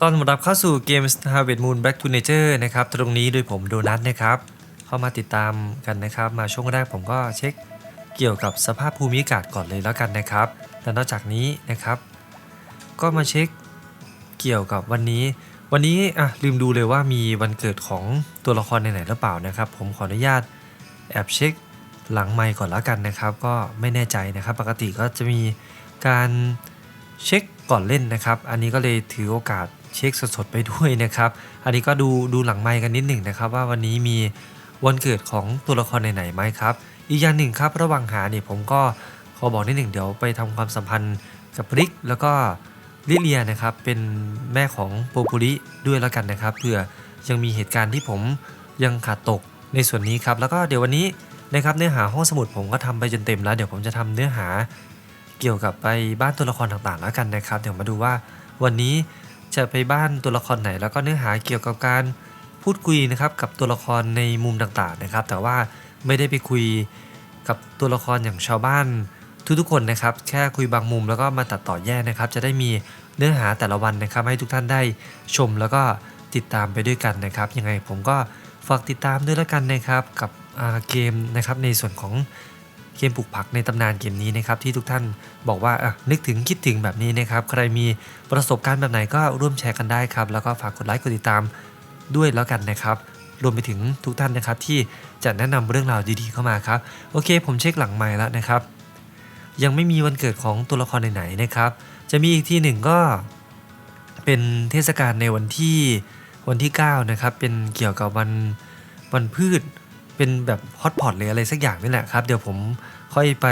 ตอนรับเข้าสู่เกม Harvest Moon Back to Nature นะครับ ตรงนี้โดยผมโดนัทนะครับ เข้ามาติดตามกันนะครับ มาช่วงแรกผมก็เช็คเกี่ยวกับสภาพภูมิอากาศก่อนเลยแล้วกันนะครับและนอกจากนี้นะครับ ก็มาเช็คเกี่ยวกับวันนี้ วันนี้อะลืมดูเลยว่ามีวันเกิดของตัวละครไหนหรือเปล่านะครับ ผมขออนุญาตแอบเช็คหลังไมค์ก่อนแล้วกันนะครับ ก็ไม่แน่ใจนะครับ ปกติก็จะมีการ เช็คก่อนเล่นนะครับ อันนี้ก็เลยถือโอกาสเช็คสดๆไปด้วยนะครับ อันนี้ก็ดูดูหลังไมค์กันนิดหนึ่งนะครับ ว่าวันนี้มีวันเกิดของตัวละครไหนๆไหมครับ อีกอย่างหนึ่งครับ ระหว่างหาเนี่ยผมก็ขอบอกนิดหนึ่งเดี๋ยวไปทำความสัมพันธ์กับริกแล้วก็ลิเลียนะครับ เป็นแม่ของโปปุริด้วยแล้วกันนะครับเผื่อยังมีเหตุการณ์ที่ผมยังขาดตกในส่วนนี้ครับ แล้วก็เดี๋ยววันนี้นะครับเนื้อหาห้องสมุดผมก็ทำไปจนเต็มแล้ว เดี๋ยวผมจะทำเนื้อหา เกี่ยวกับไปบ้านตัวละครต่างๆแล้วกันนะครับ เดี๋ยวมาดูว่าวันนี้จะไปบ้านตัวละครไหน แล้วก็เนื้อหาเกี่ยวกับการพูดคุยนะครับกับตัวละครในมุมต่างๆนะครับ แต่ว่าไม่ได้ไปคุยกับตัวละครอย่างชาวบ้านทุกๆคนนะครับ แค่คุยบางมุมแล้วก็มาตัดต่อแยกนะครับ จะได้มีเนื้อหาแต่ละวันนะครับ ให้ทุกท่านได้ชมแล้วก็ติดตามไปด้วยกันนะครับ ยังไงผมก็ฝากติดตามด้วยแล้วกันนะครับกับเกมนะครับในส่วนของ เกมปลูกผักในตำนานเกมนี้นะครับที่ทุกท่านบอกว่าอะนึกถึงคิดถึงแบบนี้นะครับใครมีประสบการณ์แบบไหนก็ร่วมแชร์กันได้ครับ แล้วก็ฝากกดไลค์กดติดตามด้วยแล้วกันนะครับรวมไปถึงทุกท่านนะครับที่จะแนะนำเรื่องราวดีๆเข้ามาครับโอเค ผมเช็คหลังไมค์แล้วนะครับ ยังไม่มีวันเกิดของตัวละครไหนๆนะครับ จะมีอีกที่หนึ่งก็เป็นเทศกาลในวันที่วันที่ 9 นะครับ เป็นเกี่ยวกับวันวันพืช เป็นแบบฮอตพอตเลยอะไรสักอย่างนี่แหละครับ เดี๋ยวผมค่อยไป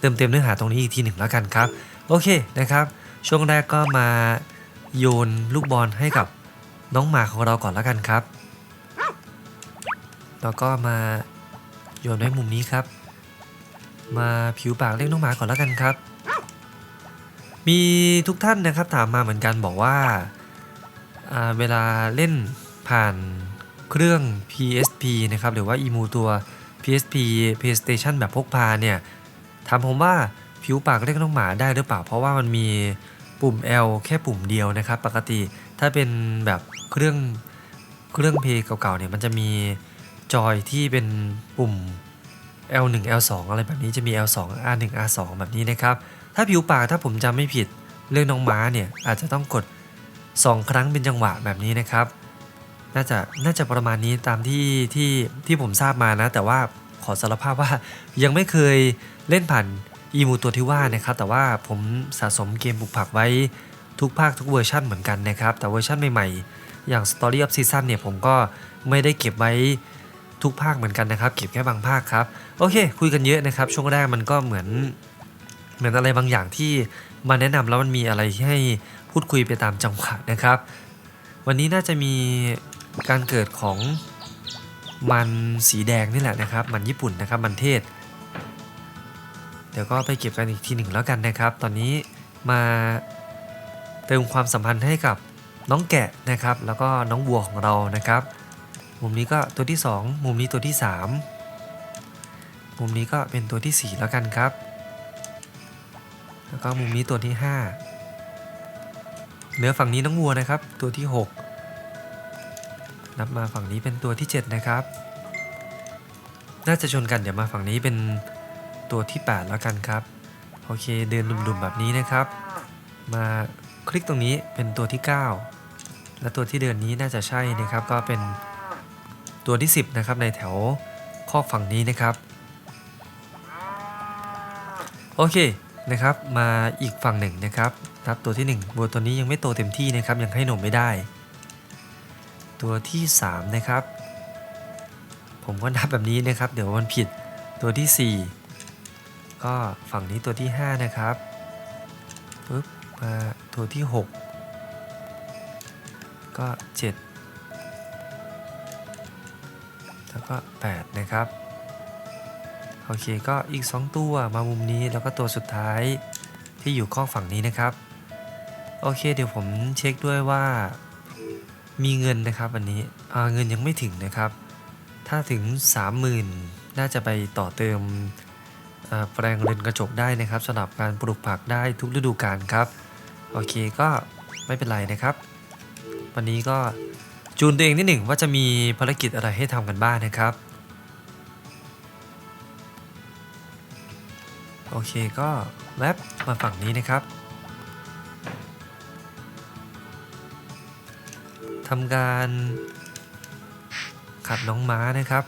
เติมเต็มเนื้อหาตรงนี้อีกทีหนึ่งแล้วกันครับ โอเคนะครับ ช่วงแรกก็มาโยนลูกบอลให้กับน้องหมาของเราก่อนแล้วกันครับ แล้วก็มาโยนไว้มุมนี้ครับ มาผิวปากเรียกน้องหมาก่อนแล้วกันครับ มีทุกท่านนะครับถามมาเหมือนกันบอกว่า เวลาเล่นผ่าน เครื่อง PSP นะครับหรือว่าอีมูตัว PSP PlayStation แบบพกพาเนี่ยถามผมว่าผิวปากเรียกน้องหมาได้หรือเปล่า เพราะว่ามันมีปุ่ม L แค่ปุ่มเดียวนะครับ ปกติถ้าเป็นแบบเครื่องเครื่องเพย์เก่าๆเนี่ยมันจะมีจอยที่เป็นปุ่ม L1 L2 อะไรแบบนี้จะมี L2 R1 R2 แบบนี้นะครับ ถ้าผิวปากถ้าผมจำไม่ผิดเรื่องน้องม้าเนี่ยอาจจะต้องกด 2 ครั้งเป็นจังหวะแบบนี้นะครับ น่าจะน่าจะประมาณนี้ตามที่ที่ที่ผมทราบมานะ แต่ว่าขอสารภาพว่ายังไม่เคยเล่นผ่านอีมูตัวที่ว่านะครับ แต่ว่าผมสะสมเกมปลูกผักไว้ทุกภาคทุกเวอร์ชันเหมือนกันนะครับ แต่เวอร์ชันใหม่ๆ อย่าง Story of Season เนี่ยผมก็ไม่ได้เก็บไว้ทุกภาคเหมือนกันนะครับ เก็บแค่บางภาคครับ โอเค คุยกันเยอะนะครับ ช่วงแรกมันก็เหมือน เหมือนอะไรบางอย่างที่มาแนะนำแล้วมันมีอะไรให้พูดคุยไปตามจังหวะนะครับ วันนี้น่าจะมี การเกิดของมันสีแดงนี่แหละนะครับ มันญี่ปุ่นนะครับ มันเทศ เดี๋ยวก็ไปเก็บกันอีกทีหนึ่งแล้วกันนะครับ ตอนนี้มาเติมความสัมพันธ์ให้กับน้องแกะนะครับ แล้วก็น้องวัวของเรานะครับ มุมนี้ก็ตัวที่ 2 มุมนี้ตัวที่ 3 มุมนี้ก็เป็นตัวที่ 4 แล้วกันครับ แล้วก็มุมนี้ตัวที่ 5 เหลือฝั่งนี้น้องวัวนะครับ ตัวที่ 6 นับมาฝั่งนี้เป็นตัวที่ 7 นะครับ น่าจะชนกันเดี๋ยวมาฝั่งนี้เป็นตัวที่ 8 แล้วกันครับ โอเคเดินดุ่มๆแบบนี้นะครับ มาคลิกตรงนี้เป็นตัวที่ 9 และตัวที่เดินนี้น่าจะใช่นะครับ ก็เป็นตัวที่ 10 นะครับในแถวข้อฝั่งนี้นะครับ โอเคนะครับมาอีกฝั่งหนึ่งนะครับนับตัวที่1วัวตัวนี้ยังไม่โตเต็มที่นะครับยังให้นมไม่ได้ ตัวที่ 3 นะครับ ผมก็นับแบบนี้นะครับ เดี๋ยวมันผิดตัวที่ 4 ก็ฝั่งนี้ตัวที่ 5 นะครับปึ๊บมาตัวที่ 6 ก็ 7 แล้วก็ 8 นะครับโอเคก็อีก 2 ตัวมามุมนี้แล้วก็ตัวสุดท้ายที่อยู่ข้อฝั่งนี้นะครับ โอเคเดี๋ยวผมเช็คด้วยว่า มีเงินนะครับวันนี้เงินยังไม่ถึงนะครับ ถ้าถึง 30,000 น่าจะไปต่อเติมแปลงเรือนกระจกได้นะครับสำหรับการปลูกผักได้ทุกฤดูกาลครับ โอเคก็ไม่เป็นไรนะครับ วันนี้ก็จูนตัวเองนิดหนึ่งว่าจะมีภารกิจอะไรให้ทำกันบ้างนะครับ โอเคก็แวบมาฝั่งนี้นะครับ ทำการขัดน้องม้านะครับ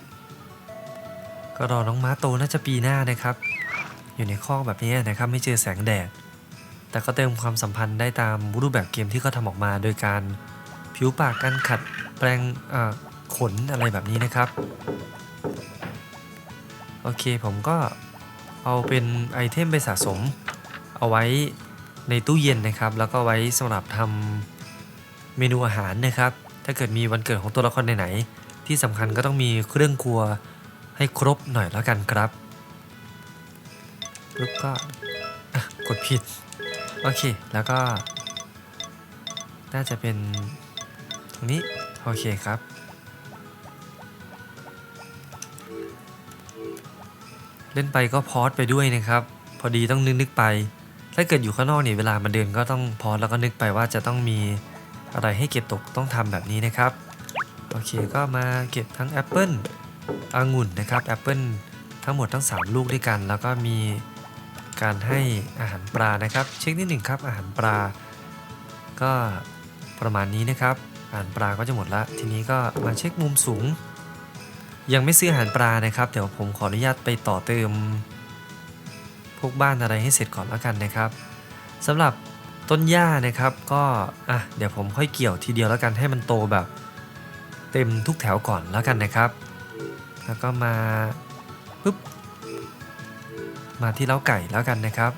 ก็รอน้องม้าโตน่าจะปีหน้านะครับ อยู่ในคอกแบบนี้นะครับไม่เจอแสงแดด แต่ก็เติมความสัมพันธ์ได้ตามรูปแบบเกมที่เขาทำออกมา โดยการผิวปากการขัดแปลงขนอะไรแบบนี้นะครับ โอเคผมก็เอาเป็นไอเทมไปสะสม เอาไว้ในตู้เย็นนะครับ แล้วก็ไว้สำหรับทำ เมนูอาหารนะครับ ถ้าเกิดมีวันเกิดของตัวละครไหนๆที่สำคัญก็ต้องมีเครื่องครัวให้ครบหน่อยแล้วกันครับแล้วก็กดผิด โอเค แล้วก็ น่าจะเป็นตรงนี้ โอเคครับ เล่นไปก็พอสไปด้วยนะครับ พอดีต้องนึกนึกไป ถ้าเกิดอยู่ข้างนอกเนี่ยเวลามันเดินก็ต้องพอสแล้วก็นึกไปว่าจะต้องมี อะไรให้เก็บตกต้องทำแบบนี้นะครับ โอเคก็มาเก็บทั้งแอปเปิลองุ่นนะครับแอปเปิลทั้งหมดทั้ง 3 ลูกด้วยกัน แล้วก็มีการให้อาหารปลานะครับ เช็คนิดหนึ่งครับอาหารปลา ก็ประมาณนี้นะครับ อาหารปลาก็จะหมดละ ทีนี้ก็มาเช็คมุมสูง ยังไม่ซื้ออาหารปลานะครับเดี๋ยวผมขออนุญาตไปต่อเติม พวกบ้านอะไรให้เสร็จก่อนแล้วกันนะครับสำหรับ ต้นหญ้านะครับก็อะเดี๋ยวผมค่อยเกี่ยวทีเดียวแล้วกันให้มันโตแบบเต็มทุกแถวก่อนแล้วกันนะครับ แล้วก็มาปุ๊บมาที่เล้าไก่แล้วกันนะครับ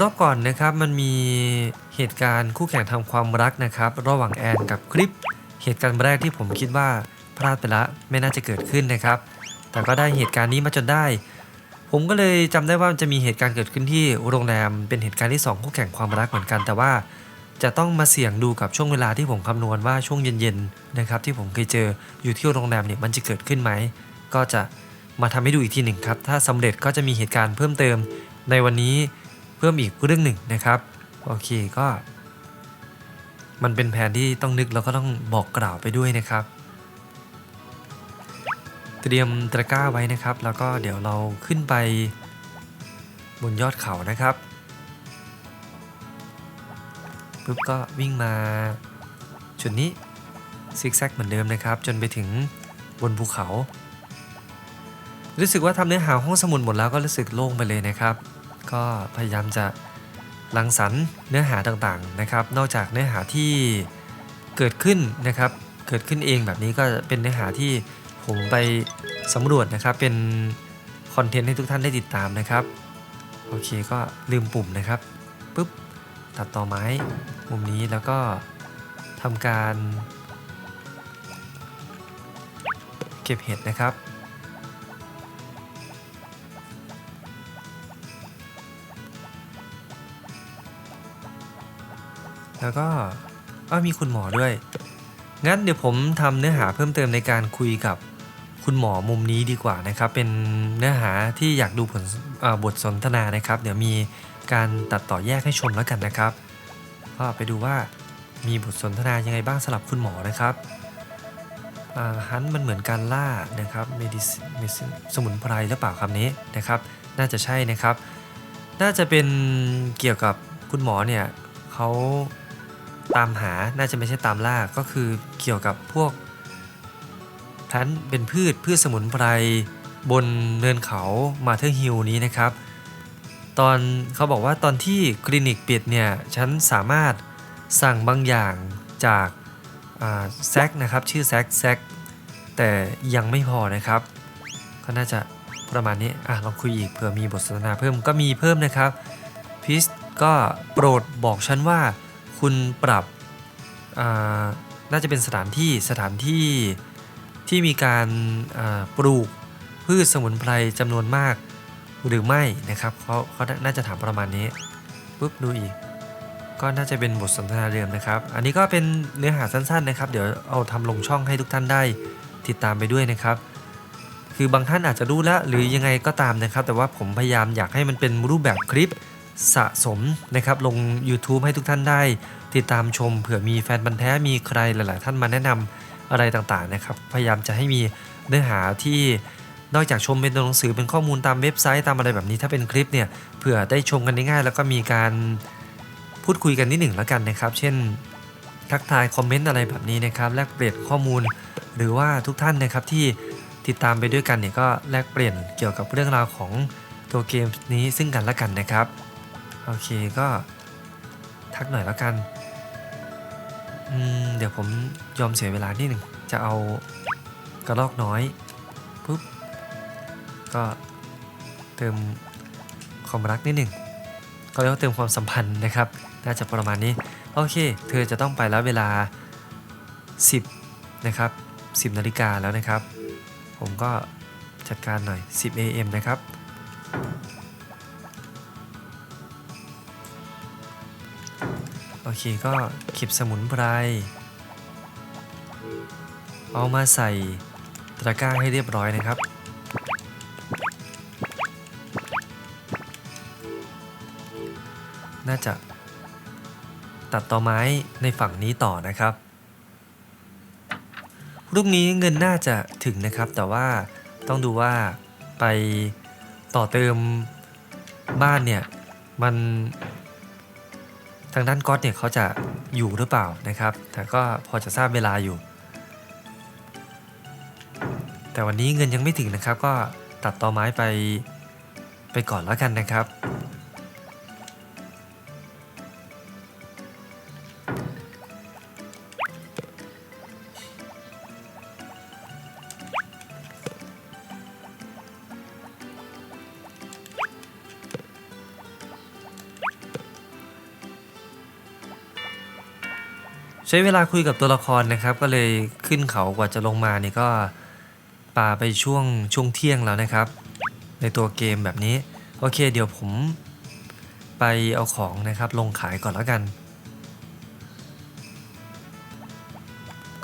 รอบก่อนนะครับมันมีเหตุการณ์คู่แข่งทำความรักนะครับ ระหว่างแอนกับคลิป เหตุการณ์แรกที่ผมคิดว่าพลาดไปละไม่น่าจะเกิดขึ้นนะครับ แต่ก็ได้เหตุการณ์นี้มาจนได้ ผมก็เลยจำได้ว่ามันจะมีเหตุการณ์เกิดขึ้นที่โรงแรมเป็นเหตุการณ์ที่สองคู่แข่งความรักเหมือนกัน แต่ว่าจะต้องมาเสี่ยงดูกับช่วงเวลาที่ผมคำนวณว่าช่วงเย็นๆนะครับที่ผมเคยเจออยู่ที่โรงแรมเนี่ยมันจะเกิดขึ้นไหมก็จะมาทำให้ดูอีกทีหนึ่งครับถ้าสำเร็จก็จะมีเหตุการณ์เพิ่มเติมในวันนี้เพิ่มอีกเรื่องหนึ่งนะครับโอเคก็ มันเป็นแผนที่ต้องนึกแล้วก็ต้องบอกกล่าวไปด้วยนะครับ เตรียมตะกร้าไว้นะครับ แล้วก็เดี๋ยวเราขึ้นไปบนยอดเขานะครับปุ๊บก็วิ่งมาจุดนี้ซิกแซกเหมือนเดิมนะครับ จนไปถึงบนภูเขา รู้สึกว่าทำเนื้อหาห้องสมุดหมดแล้วก็รู้สึกโล่งไปเลยนะครับ ก็พยายามจะรังสรรค์เนื้อหาต่างๆนะครับ นอกจากเนื้อหาที่เกิดขึ้นนะครับ เกิดขึ้นเองแบบนี้ก็เป็นเนื้อหาที่ ผมไปสำรวจนะครับเป็นคอนเทนต์ให้ทุกท่านได้ติดตามนะครับ โอเคก็ลืมปุ่มนะครับปุ๊บตัดต่อไม้มุมนี้แล้วก็ทำการ เก็บเห็ดนะครับแล้วก็อ้ามีคุณหมอด้วย งั้นเดี๋ยวผมทำเนื้อหาเพิ่มเติมในการคุยกับคุณหมอมุมนี้ดีกว่านะครับ เป็นเนื้อหาที่อยากดูผลบทสนทนานะครับ เดี๋ยวมีการตัดต่อแยกให้ชมแล้วกันนะครับก็ไปดูว่ามีบทสนทนายังไงบ้างสำหรับคุณหมอนะครับฮันมันเหมือนการล่านะครับสมุนไพรหรือเปล่าคำนี้นะครับ น่าจะใช่นะครับ น่าจะเป็นเกี่ยวกับคุณหมอเนี่ยเขา ตามหาน่าจะไม่ใช่ตามล่าก็คือเกี่ยวกับพวกแพลนต์เป็นพืชพืชสมุนไพรบนเนินเขามาเธอร์ฮิลนี้นะครับ ตอนเขาบอกว่าตอนที่คลินิกปิดเนี่ยฉันสามารถสั่งบางอย่างจากาแซกนะครับชื่อแซกแซกแต่ยังไม่พอนะครับ ก็น่าจะประมาณนี้อะลองคุยอีกเผื่อมีบทสนทนาเพิ่มก็มีเพิ่มนะครับพิสก็โปรดบอกฉันว่า คุณปรับน่าจะเป็นสถานที่สถานที่ที่มีการปลูกพืชสมุนไพรจำนวนมากหรือไม่นะครับเขาเขาน่าจะถามประมาณนี้ปุ๊บดูอีก ก็น่าจะเป็นบทสนทนาเดิมนะครับ อันนี้ก็เป็นเนื้อหาสั้นๆนะครับ เดี๋ยวเอาทำลงช่องให้ทุกท่านได้ติดตามไปด้วยนะครับ คือบางท่านอาจจะรู้แล้วหรือยังไงก็ตามนะครับ แต่ว่าผมพยายามอยากให้มันเป็นรูปแบบคลิป สะสมนะครับลง YouTube ให้ทุกท่านได้ ติดตามชมเผื่อมีแฟนบันธุ์แท้มีใครหลาย ๆ ท่านมาแนะนำอะไรต่าง ๆ นะครับ พยายามจะให้มีเนื้อหาที่นอกจากชมเป็นตัวหนังสือเป็นข้อมูลตามเว็บไซต์ตามอะไรแบบนี้ถ้าเป็นคลิปเนี่ยเผื่อได้ชมกันง่ายๆแล้วก็มีการพูดคุยกันนิดหนึ่งแล้วกันนะครับ เช่น ทักทายคอมเมนต์อะไรแบบนี้นะครับแลกเปลี่ยนข้อมูล หรือว่าทุกท่านนะครับที่ติดตามไปด้วยกันเนี่ยก็แลกเปลี่ยนเกี่ยวกับเรื่องราวของตัวเกมนี้ซึ่งกันและกันนะครับ โอเคก็ทักหน่อยแล้วกันอืมเดี๋ยวผมยอมเสียเวลานิดหนึ่งจะเอากระลอกน้อยปุ๊บก็เติมความรักนิดหนึ่งก็เรียกว่าเติมความสัมพันธ์นะครับ น่าจะประมาณนี้ โอเค เธอจะต้องไปแล้วเวลา 10 นะครับ 10นาฬิกาแล้วนะครับ ผมก็จัดการหน่อย 10 AM นะครับ เคก็เก็บสมุนไพร เอามาใส่ตะกร้าให้เรียบร้อยนะครับ น่าจะตัดต่อไม้ในฝั่งนี้ต่อนะครับ รูปนี้เงินน่าจะถึงนะครับ แต่ว่าต้องดูว่าไปต่อเติมบ้านเนี่ย มัน ทางด้านก๊อตเนี่ยเขาจะอยู่หรือเปล่านะครับ แต่ก็พอจะทราบเวลาอยู่ แต่วันนี้เงินยังไม่ถึงนะครับ ก็ตัดต่อไม้ไปไปก่อนแล้วกันนะครับ ใช้เวลาคุยกับตัวละครนะครับ ก็เลยขึ้นเขากว่าจะลงมานี่ก็ปาไปช่วงช่วงเที่ยงแล้วนะครับ ในตัวเกมแบบนี้ โอเค เดี๋ยวผมไปเอาของนะครับลงขายก่อนแล้วกัน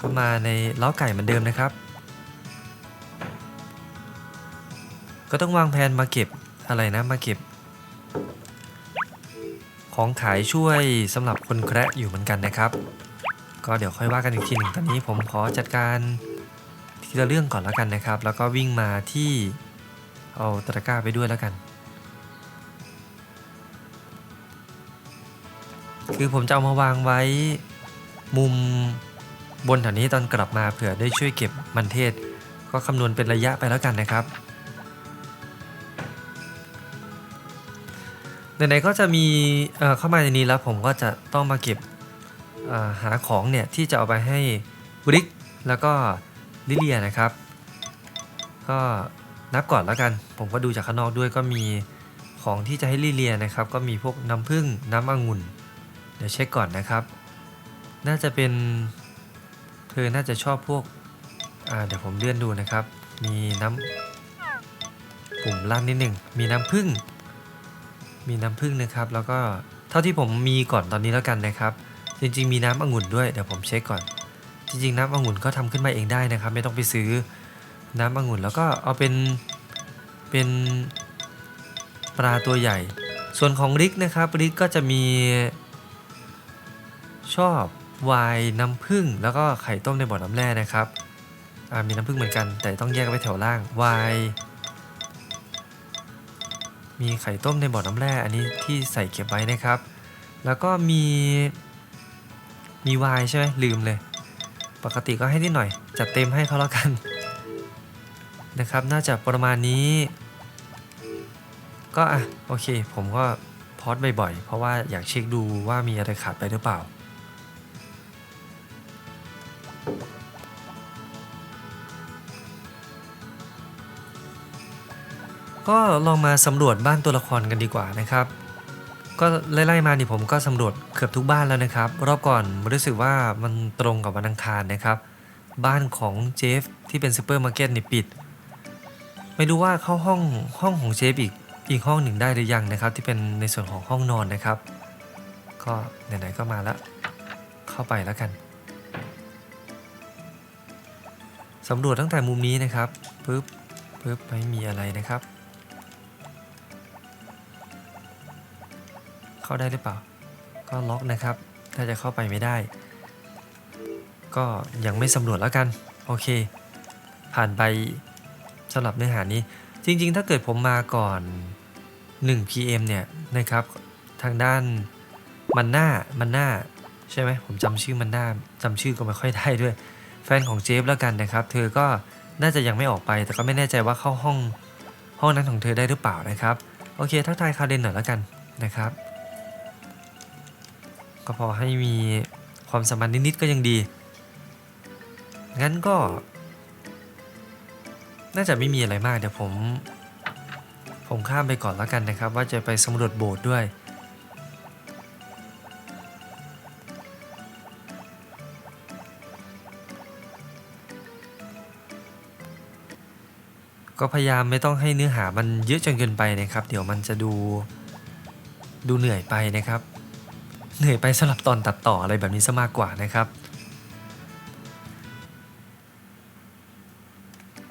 ก็มาในเล้าไก่เหมือนเดิมนะครับ ก็ต้องวางแผนมาเก็บอะไรนะมาเก็บ ของขายช่วยสำหรับคนแคระอยู่เหมือนกันนะครับ ก็เดี๋ยวค่อยว่ากันอีกทีหนึ่งตอนนี้ผมขอจัดการทีละเรื่องก่อนแล้วกันนะครับ แล้วก็วิ่งมาที่เอาตะกร้าไปด้วยแล้วกัน คือผมจะเอามาวางไว้มุมบนแถวนี้ตอนกลับมาเผื่อได้ช่วยเก็บมันเทศ ก็คำนวณเป็นระยะไปแล้วกันนะครับไหนๆก็จะมีเเข้ามาในนี้แล้วผมก็จะต้องมาเก็บ หาของเนี่ยที่จะเอาไปให้บริกแล้วก็ลิเลียนะครับ ก็นับก่อนแล้วกัน ผมก็ดูจากข้างนอกด้วยก็มีของที่จะให้ลิเลียนะครับ ก็มีพวกน้ำผึ้งน้ำองุ่น เดี๋ยวเช็คก่อนนะครับ น่าจะเป็นเธอน่าจะชอบพวกเดี๋ยวผมเลื่อนดูนะครับ มีน้ำปุ่มลั่นนิดหนึ่งมีน้ำผึ้งมีน้ำผึ้งนะครับ แล้วก็เท่าที่ผมมีก่อนตอนนี้แล้วกันนะครับ จริงๆ มีน้ำองุ่นด้วยเดี๋ยวผมเช็คก่อน จริงๆ น้ำองุ่นก็ทำขึ้นมาเองได้นะครับ ไม่ต้องไปซื้อน้ำองุ่นแล้วก็เอาเป็นเป็นปลาตัวใหญ่ ส่วนของริกนะครับริกก็จะมีชอบวน์น้ำผึ้งแล้วก็ไข่ต้มในบ่อน้ำแร่นะครับมีน้ำผึ้งเหมือนกัน แต่ต้องแยกไว้แถวล่างวน์มีไข่ต้มในบ่อน้ำแร่อันนี้ที่ใส่เก็บไว้นะครับ แล้วก็มี มีวายใช่ไหมลืมเลย ปกติก็ให้นิดหน่อย จัดเต็มให้เขาแล้วกันนะครับ น่าจะประมาณนี้ ก็อะโอเค ผมก็พอดบ่อยๆ เพราะว่าอยากเช็คดูว่ามีอะไรขาดไปหรือเปล่า ก็ลองมาสำรวจบ้านตัวละครกันดีกว่านะครับ ก็ไล่ๆมานี่ผมก็สำรวจเกือบทุกบ้านแล้วนะครับ รอบก่อนรู้สึกว่ามันตรงกับวันอังคารนะครับ บ้านของเจฟที่เป็นซูเปอร์มาร์เก็ตนี่ปิด ไม่รู้ว่าเข้าห้องห้องของเจฟอีกอีกห้องหนึ่งได้หรือยังนะครับ ที่เป็นในส่วนของห้องนอนนะครับ ก็ไหนๆก็มาแล้วเข้าไปแล้วกันสำรวจตั้งแต่มุมนี้นะครับปึ๊บปึ๊บไม่มีอะไรนะครับ เข้าได้หรือเปล่า ก็ล็อกนะครับ ถ้าจะเข้าไปไม่ได้ ก็ยังไม่สำรวจแล้วกัน โอเค ผ่านไปสำหรับเนื้อหานี้ จริง ๆ ถ้าเกิดผมมาก่อน 1 PM เนี่ยนะครับ ทางด้านมันหน้ามันหน้าใช่ไหมผมจำชื่อมันหน้าจำชื่อก็ไม่ค่อยได้ด้วย แฟนของเจฟแล้วกันนะครับ เธอก็น่าจะยังไม่ออกไป แต่ก็ไม่แน่ใจว่าเข้าห้องห้องนั้นของเธอได้หรือเปล่านะครับ โอเค ทักทายคาเดนหน่อยแล้วกันนะครับ ก็พอให้มีความสัมพันธ์นิดๆก็ยังดี งั้นก็ น่าจะไม่มีอะไรมากเดี๋ยวผม ผมข้ามไปก่อนแล้วกันนะครับ ว่าจะไปสำรวจโบสถ์ด้วย ก็พยายามไม่ต้องให้เนื้อหามันเยอะจนเกินไปนะครับ เดี๋ยวมันจะดูดูเหนื่อยไปนะครับ เหนื่อยไปสำหรับตอนตัดต่ออะไรแบบนี้ซะมากกว่านะครับ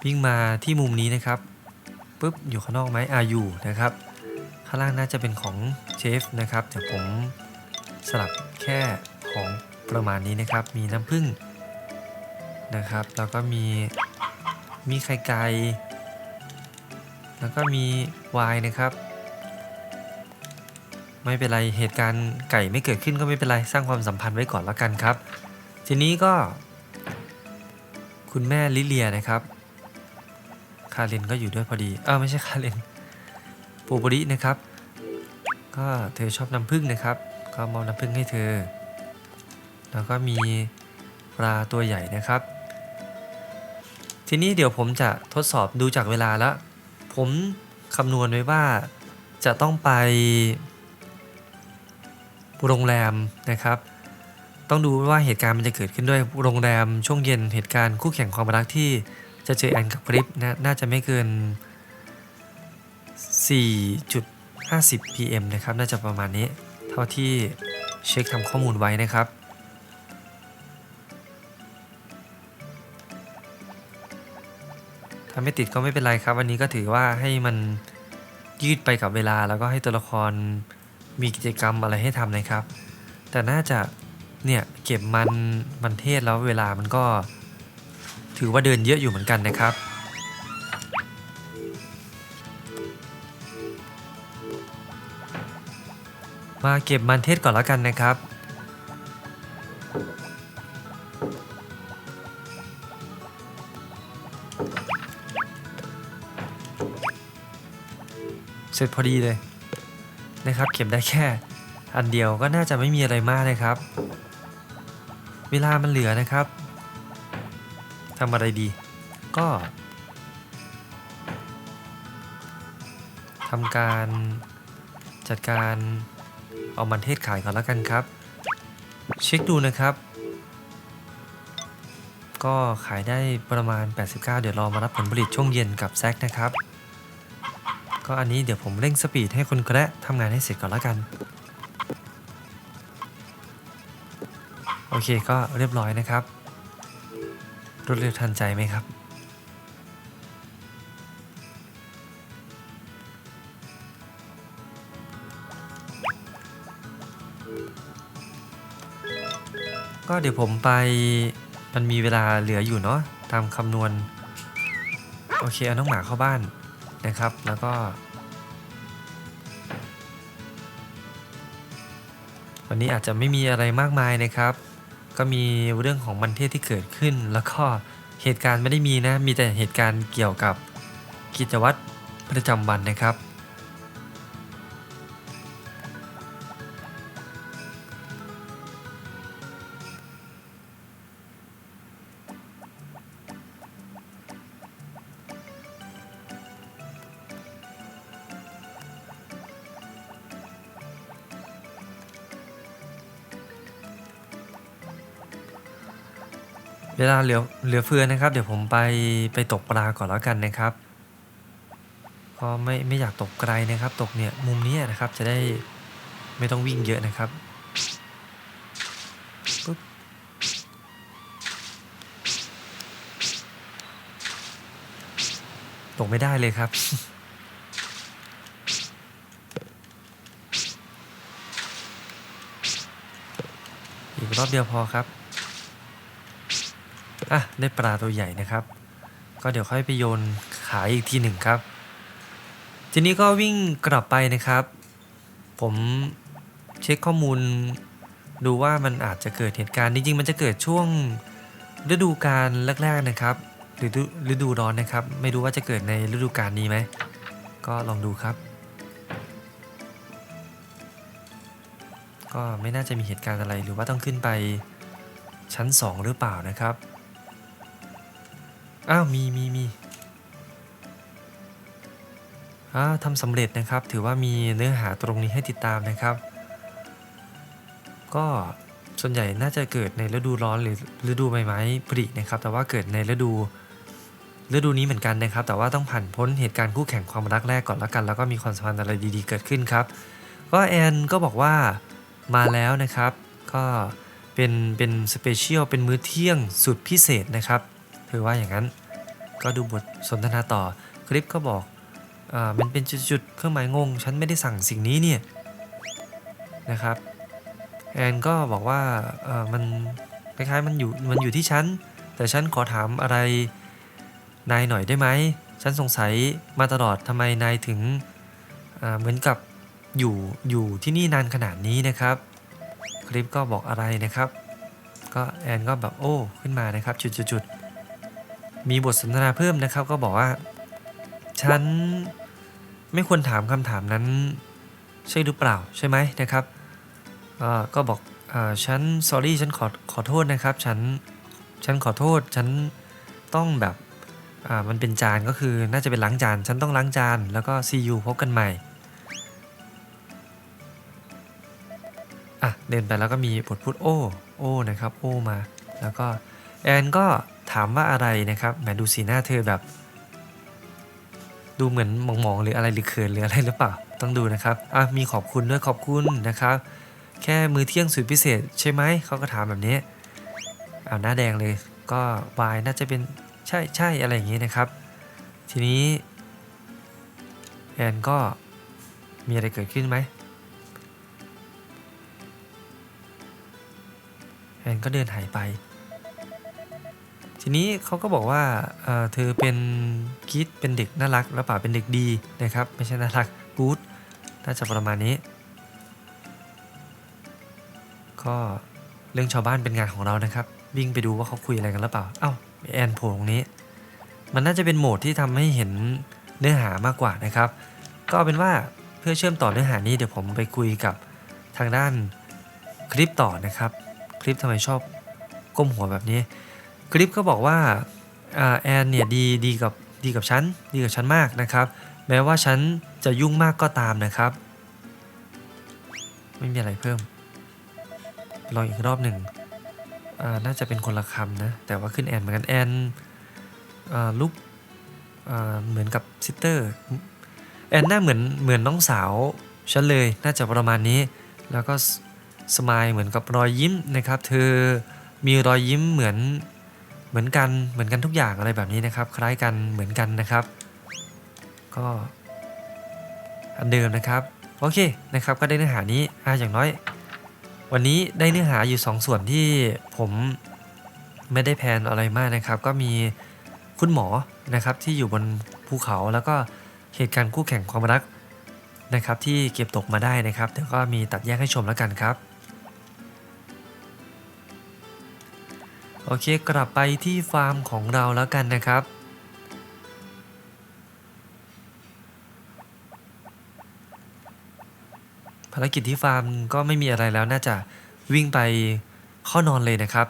วิ่งมาที่มุมนี้นะครับปุ๊บอยู่ข้างนอกไหมอาอยู่นะครับ ข้างล่างน่าจะเป็นของเชฟนะครับเดี๋ยวผมสลับแค่ของประมาณนี้นะครับ มีน้ำผึ้งนะครับ แล้วก็มีมีไข่ไก่แล้วก็มีไวน์นะครับ ไม่เป็นไรเหตุการณ์ไก่ไม่เกิดขึ้นก็ไม่เป็นไรสร้างความสัมพันธ์ไว้ก่อนแล้วกันครับ ทีนี้ก็ คุณแม่ลิเลียนะครับ คาเรนก็อยู่ด้วยพอดี เออไม่ใช่คาเรนปูบรินะครับ ก็เธอชอบน้ำผึ้งนะครับ ก็มอบน้ำผึ้งให้เธอ แล้วก็มีปลาตัวใหญ่นะครับ ทีนี้เดี๋ยวผมจะทดสอบดูจากเวลาแล้ว ผมคำนวณไว้ว่าจะต้องไป โรงแรมนะครับ ต้องดูว่าเหตุการณ์มันจะเกิดขึ้นด้วยโรงแรมช่วงเย็นเหตุการณ์คู่แข่งความรักที่จะเจอแอนกับคริปนะน่าจะไม่เกิน 4.50 PM นะครับ น่าจะประมาณนี้ เท่าที่เช็คทำข้อมูลไว้นะครับถ้าไม่ติดก็ไม่เป็นไรครับ วันนี้ก็ถือว่าให้มันยืดไปกับเวลาแล้วก็ให้ตัวละคร มีกิจกรรมอะไรให้ทำนะครับ แต่น่าจะเนี่ยเก็บมันมันเทศแล้วเวลามันก็ ถือว่าเดินเยอะอยู่เหมือนกันนะครับ มาเก็บมันเทศก่อนแล้วกันนะครับเสร็จพอดีเลย นะครับเก็บได้แค่ อันเดียวก็น่าจะไม่มีอะไรมากนะครับ เวลามันเหลือนะครับทำอะไรดี ก็ทำการจัดการเอามันเทศขายก่อนแล้วกันครับ เช็คดูนะครับ ก็ขายได้ประมาณ 89 เดี๋ยวรอมารับผลผลิตช่วงเย็นกับแซกนะครับ ก็อันนี้เดี๋ยวผมเร่งสปีดให้คนแกระทำงานให้เสร็จก่อนแล้วกัน โอเคก็เรียบร้อยนะครับ รวดเร็วทันใจไหมครับ ก็เดี๋ยวผมไปมันมีเวลาเหลืออยู่เนาะตามคำนวณ โอเคเอาน้องหมาเข้าบ้าน นะครับ แล้วก็ วันนี้อาจจะไม่มีอะไรมากมายนะครับ ก็มีเรื่องของมันเทศที่เกิดขึ้น แล้วก็เหตุการณ์ไม่ได้มีนะ มีแต่เหตุการณ์เกี่ยวกับกิจวัตรประจำวันนะครับ เวลาเหลือเหลือเฟือนะครับ เดี๋ยวผมไปไปตกปลาก่อนแล้วกันนะครับก็ไม่ไม่อยากตกไกลนะครับ ตกเนี่ยมุมนี้นะครับจะได้ไม่ต้องวิ่งเยอะนะครับปุ๊บตกไม่ได้เลยครับ อีกรอบเดียวพอครับ อะได้ปลาตัวใหญ่นะครับ ก็เดี๋ยวค่อยไปโยนขายอีกทีหนึ่งครับ ทีนี้ก็วิ่งกลับไปนะครับ ผมเช็คข้อมูล ดูว่ามันอาจจะเกิดเหตุการณ์จริงๆมันจะเกิดช่วงฤดูกาลแรกๆนะครับหรือฤดูร้อนนะครับ ไม่รู้ว่าจะเกิดในฤดูกาลนี้ไหมก็ลองดูครับ ก็ไม่น่าจะมีเหตุการณ์อะไรหรือว่าต้องขึ้นไปชั้น 2 หรือเปล่านะครับ อ้าว มีมีมีอ้าวทำสำเร็จนะครับ ถือว่ามีเนื้อหาตรงนี้ให้ติดตามนะครับ ก็ส่วนใหญ่น่าจะเกิดในฤดูร้อนหรือฤดูใบไม้ผลินะครับ แต่ว่าเกิดในฤดูฤดูนี้เหมือนกันนะครับ แต่ว่าต้องผ่านพ้นเหตุการณ์คู่แข่งความรักแรกก่อนแล้วกัน แล้วก็มีความสัมพันธ์อะไรดีๆ เกิดขึ้นครับ ก็แอนก็บอกว่ามาแล้วนะครับ ก็เป็นเป็นสเปเชียลเป็นมื้อเที่ยงสุดพิเศษนะครับ ถือว่าอย่างนั้น ก็ดูบทสนทนาต่อ คลิปก็บอกอ่ามันเป็นจุดๆ เครื่องหมายงง ฉันไม่ได้สั่งสิ่งนี้เนี่ยนะครับแอนก็บอกว่าเออมันคล้ายๆมันอยู่มันอยู่ที่ฉัน แต่ฉันขอถามอะไรนายหน่อยได้ไหม ฉันสงสัยมาตลอดทำไมนายถึงเหมือนกับอยู่อยู่ที่นี่นานขนาดนี้นะครับ คลิปก็บอกอะไรนะครับ ก็แอนก็แบบโอ้ขึ้นมานะครับจุดๆ มีบทสนทนาเพิ่มนะครับ ก็บอกว่า ฉันไม่ควรถามคำถามนั้น ใช่หรือเปล่าใช่ไหมนะครับก็บอกอฉัน sorry ฉันขอขอโทษนะครับ ฉันฉันขอโทษ ฉันต้องแบบมันเป็นจานก็คือน่าจะเป็นล้างจาน ฉันต้องล้างจาน แล้วก็ see you พบกันใหม่อะเดินไปแล้วก็มีบทพูดโอ้โอ้นะครับ โอ้มา แล้วก็แอนก็ ถามว่าอะไรนะครับแหมดูสีหน้าเธอแบบ ดูเหมือนมองๆหรืออะไรหรือเขินหรืออะไรหรือเปล่าต้องดูนะครับอะมีขอบคุณด้วยขอบคุณนะครับ แค่มือเที่ยงสุดพิเศษใช่ไหมเขาก็ถามแบบนี้เอาหน้าแดงเลย ก็วายน่าจะเป็นใช่ใช่อะไรอย่างนี้นะครับ ทีนี้แอนก็มีอะไรเกิดขึ้นไหมแอนก็เดินหายไป ทีนี้เขาก็บอกว่าเเธอเป็นคิดเป็นเด็กน่ารักแล้วเปล่าเป็นเด็กดีนะครับไม่ใช่น่ารักกู๊ดน่าจะประมาณนี้ก็เรื่องชาวบ้านเป็นงานของเรานะครับ วิ่งไปดูว่าเขาคุยอะไรกันหรือเปล่าเอ้าแอนโผล่ตรงนี้ มันน่าจะเป็นโหมดที่ทำให้เห็นเนื้อหามากกว่านะครับ ก็เอาเป็นว่าเพื่อเชื่อมต่อเนื้อหานี้เดี๋ยวผมไปคุยกับทางด้านคลิปต่อนะครับ คลิปทำไมชอบก้มหัวแบบนี้ คลิปก็บอกว่าแอนเนี่ยดีดีกับดีกับฉันดีกับฉันมากนะครับ แม้ว่าฉันจะยุ่งมากก็ตามนะครับ ไม่มีอะไรเพิ่มลองอีกรอบหนึ่งน่าจะเป็นคนละคำนะ แต่ว่าขึ้นแอนเหมือนกันแอนลุกเหมือนกับซิสเตอร์แอนหน้าเหมือนเหมือนน้องสาวฉันเลยน่าจะประมาณนี้ แล้วก็สสมายเหมือนกับรอยยิ้มนะครับ เธอมีรอยยิ้มเหมือน เหมือนกันเหมือนกันทุกอย่างอะไรแบบนี้นะครับ คล้ายกันเหมือนกันนะครับ ก็อันเดิมนะครับโอเคนะครับก็ได้เนื้อหานี้อ่าอย่างน้อย วันนี้ได้เนื้อหาอยู่2ส่วนที่ผมไม่ได้แพนอะไรมากนะครับ ก็มีคุณหมอนะครับที่อยู่บนภูเขาแล้วก็เหตุการณ์คู่แข่งความรักนะครับ ที่เก็บตกมาได้นะครับเดี๋ยวก็มีตัดแยกให้ชมแล้วกันครับ โอเคกลับไปที่ฟาร์มของเราแล้วกันนะครับ ภารกิจที่ฟาร์มก็ไม่มีอะไรแล้วน่าจะวิ่งไปข้อนอนเลยนะครับ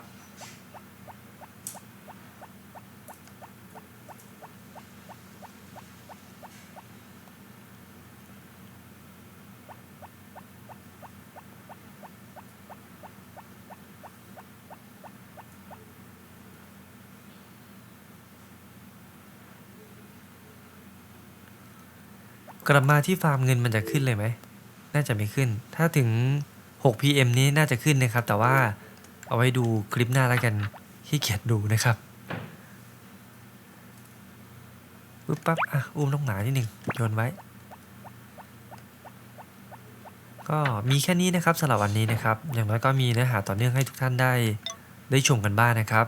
กลับมาที่ฟาร์มเงินมันจะขึ้นเลยไหม น่าจะไม่ขึ้น ถ้าถึง 6 pm นี้น่าจะขึ้นนะครับ แต่ว่าเอาไว้ดูคลิปหน้าแล้วกันขี้เกียจดูนะครับปึ๊บปั๊บ อะ อุ้มน้องหมานิดหนึ่งโยนไว้ ก็มีแค่นี้นะครับสำหรับวันนี้นะครับ อย่างน้อยก็มีเนื้อหาต่อเนื่องให้ทุกท่านได้ได้ชมกันบ้างนะครับ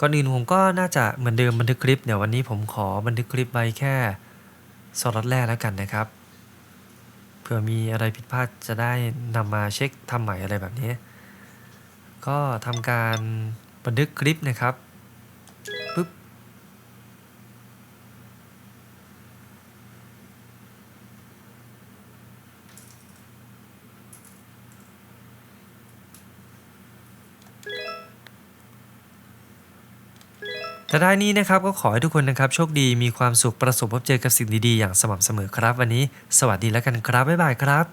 ก่อนอื่นผมก็น่าจะเหมือนเดิมบันทึกคลิป เดี๋ยววันนี้ผมขอบันทึกคลิปไว้แค่ สล็อตแรกแล้วกันนะครับ เผื่อมีอะไรผิดพลาดจะได้นำมาเช็คทำใหม่อะไรแบบนี้ ก็ทำการบันทึกคลิปนะครับปึ๊บ แต่ท้ายนี้นะครับก็ขอให้ทุกคนนะครับโชคดีมีความสุขประสบพบเจอกับสิ่งดีๆอย่างสม่ำเสมอครับ วันนี้ สวัสดีแล้วกันครับบ๊ายบายครับ